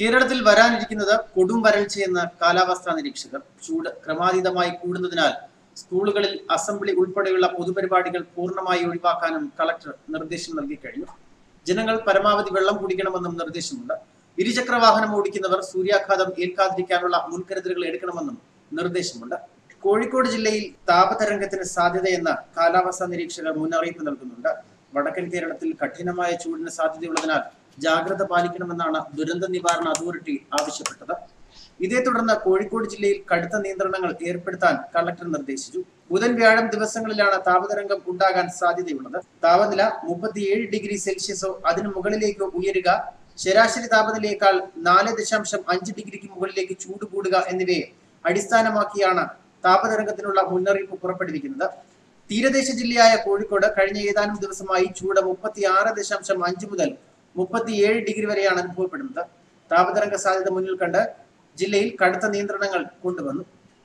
കേരളത്തിൽ വരാനിരിക്കുന്നത് കൊടും വരൾച്ചയെന്ന് കാലാവസ്ഥാ നിരീക്ഷകർ. ചൂട് ക്രമാതീതമായി കൂടുന്നതിനാൽ സ്കൂളുകളിൽ അസംബ്ലി ഉൾപ്പെടെയുള്ള പൊതുപരിപാടികൾ പൂർണമായി ഒഴിവാക്കാനും കളക്ടർ നിർദ്ദേശം നൽകി കഴിഞ്ഞു. ജനങ്ങൾ പരമാവധി വെള്ളം കുടിക്കണമെന്നും നിർദ്ദേശമുണ്ട്. ഇരുചക്ര വാഹനം ഓടിക്കുന്നവർ സൂര്യാഘാതം ഏൽക്കാതിരിക്കാനുള്ള മുൻകരുതലുകൾ എടുക്കണമെന്നും നിർദ്ദേശമുണ്ട്. കോഴിക്കോട് ജില്ലയിൽ താപതരംഗത്തിന് സാധ്യതയെന്ന് കാലാവസ്ഥാ നിരീക്ഷകർ മുന്നറിയിപ്പ് നൽകുന്നുണ്ട്. വടക്കൻ കേരളത്തിൽ കഠിനമായ ചൂടിന് സാധ്യതയുള്ളതിനാൽ ജാഗ്രത പാലിക്കണമെന്നാണ് ദുരന്ത നിവാരണ അതോറിറ്റി ആവശ്യപ്പെട്ടത്. ഇതേ തുടർന്ന് കോഴിക്കോട് ജില്ലയിൽ കടുത്ത നിയന്ത്രണങ്ങൾ ഏർപ്പെടുത്താൻ കളക്ടർ നിർദ്ദേശിച്ചു. ബുധൻ വ്യാഴം ദിവസങ്ങളിലാണ് താപതരംഗം ഉണ്ടാകാൻ സാധ്യതയുള്ളത്. താപനില മുപ്പത്തിയേഴ് ഡിഗ്രി സെൽഷ്യസോ അതിനു മുകളിലേക്കോ ഉയരുക ശരാശരി താപനിലയേക്കാൾ നാല് ദശാംശം അഞ്ച് ഡിഗ്രിക്ക് മുകളിലേക്ക് ചൂട് കൂടുക എന്നിവയെ അടിസ്ഥാനമാക്കിയാണ് താപതരംഗത്തിനുള്ള മുന്നറിയിപ്പ് പുറപ്പെടുവിക്കുന്നത്. തീരദേശ ജില്ലയായ കോഴിക്കോട് കഴിഞ്ഞ ഏതാനും ദിവസമായി ചൂട് മുപ്പത്തിയാറ് ദശാംശം അഞ്ച് മുതൽ മുപ്പത്തിയേഴ് ഡിഗ്രി വരെയാണ് അനുഭവപ്പെടുന്നത്. താപതരംഗ സാധ്യത മുന്നിൽ കണ്ട് ജില്ലയിൽ കടുത്ത നിയന്ത്രണങ്ങൾ കൊണ്ടുവന്നു.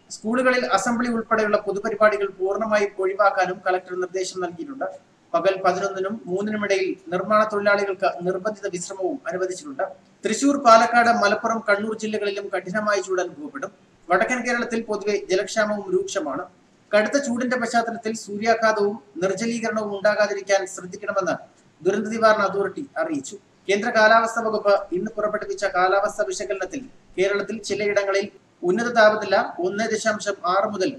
സ്കൂളുകളിൽ അസംബ്ലി ഉൾപ്പെടെയുള്ള പൊതുപരിപാടികൾ പൂർണമായി ഒഴിവാക്കാനും കലക്ടർ നിർദ്ദേശം നൽകിയിട്ടുണ്ട്. പകൽ പതിനൊന്നിനും മൂന്നിനും ഇടയിൽ നിർമ്മാണ തൊഴിലാളികൾക്ക് നിർബന്ധിത വിശ്രമവും അനുവദിച്ചിട്ടുണ്ട്. തൃശൂർ പാലക്കാട് മലപ്പുറം കണ്ണൂർ ജില്ലകളിലും കഠിനമായ ചൂട് അനുഭവപ്പെടും. വടക്കൻ കേരളത്തിൽ പൊതുവെ ജലക്ഷാമവും രൂക്ഷമാണ്. കടുത്ത ചൂടിന്റെ പശ്ചാത്തലത്തിൽ സൂര്യാഘാതവും നിർജലീകരണവും ഉണ്ടാകാതിരിക്കാൻ ശ്രദ്ധിക്കണമെന്ന് ദുരന്ത നിവാരണ അതോറിറ്റി അറിയിച്ചു. കേന്ദ്ര കാലാവസ്ഥ വകുപ്പ് ഇന്ന് പുറപ്പെടുവിച്ച കാലാവസ്ഥ വിശകലനത്തിൽ കേരളത്തിൽ ചിലയിടങ്ങളിൽ ഉന്നത താപനില ഒന്ന് ദശാംശം ആറ് മുതൽ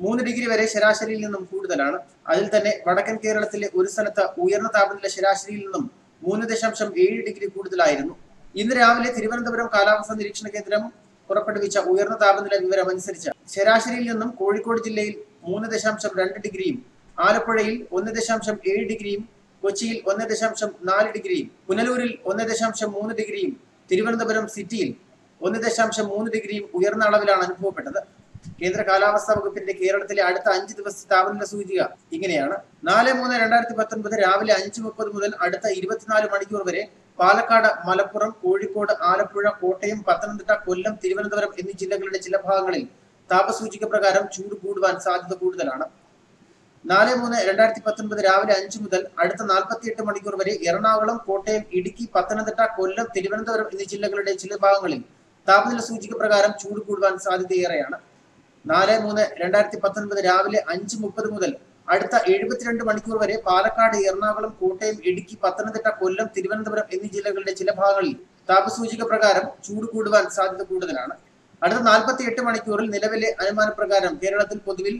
മൂന്ന് ഡിഗ്രി വരെ ശരാശരിയിൽ നിന്നും കൂടുതലാണ്. അതിൽ തന്നെ വടക്കൻ കേരളത്തിലെ ഒരു സ്ഥലത്ത് ഉയർന്ന താപനില ശരാശരിയിൽ നിന്നും മൂന്ന് ദശാംശം ഏഴ് ഡിഗ്രി കൂടുതലായിരുന്നു. ഇന്ന് രാവിലെ തിരുവനന്തപുരം കാലാവസ്ഥാ നിരീക്ഷണ കേന്ദ്രം പുറപ്പെടുവിച്ച ഉയർന്ന താപനില വിവരം അനുസരിച്ച് ശരാശരിയിൽ നിന്നും കോഴിക്കോട് ജില്ലയിൽ മൂന്ന് ദശാംശം രണ്ട് ഡിഗ്രിയും ആലപ്പുഴയിൽ ഒന്ന് ദശാംശം ഏഴ് ഡിഗ്രിയും കൊച്ചിയിൽ ഒന്ന് ദശാംശം നാല് ഡിഗ്രിയും പുനലൂരിൽ ഒന്ന് ദശാംശം മൂന്ന് ഡിഗ്രിയും തിരുവനന്തപുരം സിറ്റിയിൽ ഒന്ന് ദശാംശം മൂന്ന് ഡിഗ്രിയും ഉയർന്ന അളവിലാണ് അനുഭവപ്പെട്ടത്. കേന്ദ്ര കാലാവസ്ഥാ വകുപ്പിന്റെ കേരളത്തിലെ അടുത്ത അഞ്ച് ദിവസത്തെ താപനില സൂചിക ഇങ്ങനെയാണ്. നാല് മൂന്ന് രണ്ടായിരത്തി പത്തൊൻപത് രാവിലെ അഞ്ച് മുപ്പത് മുതൽ അടുത്ത ഇരുപത്തിനാല് മണിക്കൂർ വരെ പാലക്കാട് മലപ്പുറം കോഴിക്കോട് ആലപ്പുഴ കോട്ടയം പത്തനംതിട്ട കൊല്ലം തിരുവനന്തപുരം എന്നീ ജില്ലകളുടെ ചില ഭാഗങ്ങളിൽ താപസൂചിക പ്രകാരം ചൂട് കൂടുവാൻ സാധ്യത കൂടുതലാണ്. നാല് മൂന്ന് രണ്ടായിരത്തി പത്തൊൻപത് രാവിലെ അഞ്ച് മുതൽ അടുത്ത നാൽപ്പത്തിയെട്ട് മണിക്കൂർ വരെ എറണാകുളം കോട്ടയം ഇടുക്കി പത്തനംതിട്ട കൊല്ലം തിരുവനന്തപുരം എന്നീ ജില്ലകളുടെ ചില ഭാഗങ്ങളിൽ താപനില സൂചിക പ്രകാരം ചൂട് കൂടുവാൻ സാധ്യതയേറെയാണ്. നാല് മൂന്ന് രണ്ടായിരത്തി പത്തൊൻപത് രാവിലെ അഞ്ച് മുപ്പത് മുതൽ അടുത്ത എഴുപത്തിരണ്ട് മണിക്കൂർ വരെ പാലക്കാട് എറണാകുളം കോട്ടയം ഇടുക്കി പത്തനംതിട്ട കൊല്ലം തിരുവനന്തപുരം എന്നീ ജില്ലകളുടെ ചില ഭാഗങ്ങളിൽ താപസൂചിക പ്രകാരം ചൂട് കൂടുവാൻ സാധ്യത കൂടുതലാണ്. അടുത്ത നാൽപ്പത്തി എട്ട് മണിക്കൂറിൽ നിലവിലെ അനുമാനപ്രകാരം കേരളത്തിൽ പൊതുവിൽ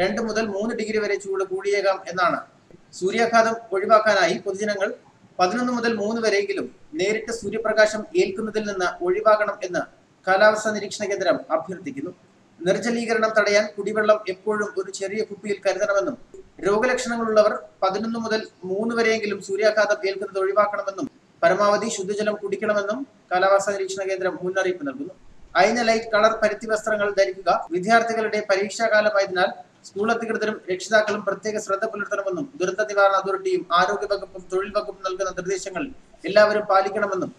രണ്ട് മുതൽ മൂന്ന് ഡിഗ്രി വരെ ചൂട് കൂടിയേക്കാം എന്നാണ്. സൂര്യാഘാതം ഒഴിവാക്കാനായി പൊതുജനങ്ങൾ പതിനൊന്ന് മുതൽ മൂന്ന് വരെയെങ്കിലും നേരിട്ട് സൂര്യപ്രകാശം ഏൽക്കുന്നതിൽ നിന്ന് ഒഴിവാകണം എന്ന് കാലാവസ്ഥാ നിരീക്ഷണ കേന്ദ്രം അഭ്യർത്ഥിക്കുന്നു. നിർജലീകരണം തടയാൻ കുടിവെള്ളം എപ്പോഴും ഒരു ചെറിയ കുപ്പിയിൽ കരുതണമെന്നും രോഗലക്ഷണങ്ങളുള്ളവർ പതിനൊന്ന് മുതൽ മൂന്ന് വരെയെങ്കിലും സൂര്യാഘാതം ഏൽക്കുന്നത് ഒഴിവാക്കണമെന്നും പരമാവധി ശുദ്ധജലം കുടിക്കണമെന്നും കാലാവസ്ഥാ നിരീക്ഷണ കേന്ദ്രം മുന്നറിയിപ്പ് നൽകുന്നു. അയിന ലൈറ്റ് കളർ പരുത്തി വസ്ത്രങ്ങൾ ധരിക്കുക വിദ്യാർത്ഥികളുടെ പരീക്ഷാകാലമായതിനാൽ സ്കൂൾ അധികൃതരും രക്ഷിതാക്കളും പ്രത്യേക ശ്രദ്ധ പുലർത്തണമെന്നും ദുരന്ത നിവാരണ അതോറിറ്റിയും ആരോഗ്യ വകുപ്പും തൊഴിൽ വകുപ്പും നൽകുന്ന നിർദ്ദേശങ്ങൾ എല്ലാവരും പാലിക്കണമെന്നും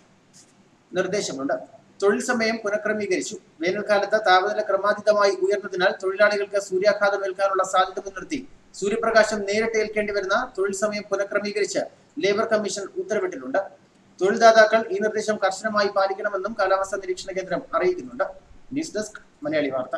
നിർദ്ദേശമുണ്ട്. തൊഴിൽ സമയം പുനഃക്രമീകരിച്ചു. വേനൽക്കാലത്ത് താപനില ക്രമാതീതമായി ഉയർന്നതിനാൽ തൊഴിലാളികൾക്ക് സൂര്യാഘാതം ഏൽക്കാനുള്ള സാധ്യത മുൻനിർത്തി സൂര്യപ്രകാശം നേരിട്ട് ഏൽക്കേണ്ടി വരുന്ന തൊഴിൽ സമയം പുനഃക്രമീകരിച്ച് ലേബർ കമ്മീഷൻ ഉത്തരവിട്ടിട്ടുണ്ട്. തൊഴിൽദാതാക്കൾ ഈ നിർദ്ദേശം കർശനമായി പാലിക്കണമെന്നും കാലാവസ്ഥാ നിരീക്ഷണ കേന്ദ്രം അറിയിക്കുന്നുണ്ട്. ന്യൂസ് ഡെസ്ക് മലയാളി വാർത്ത.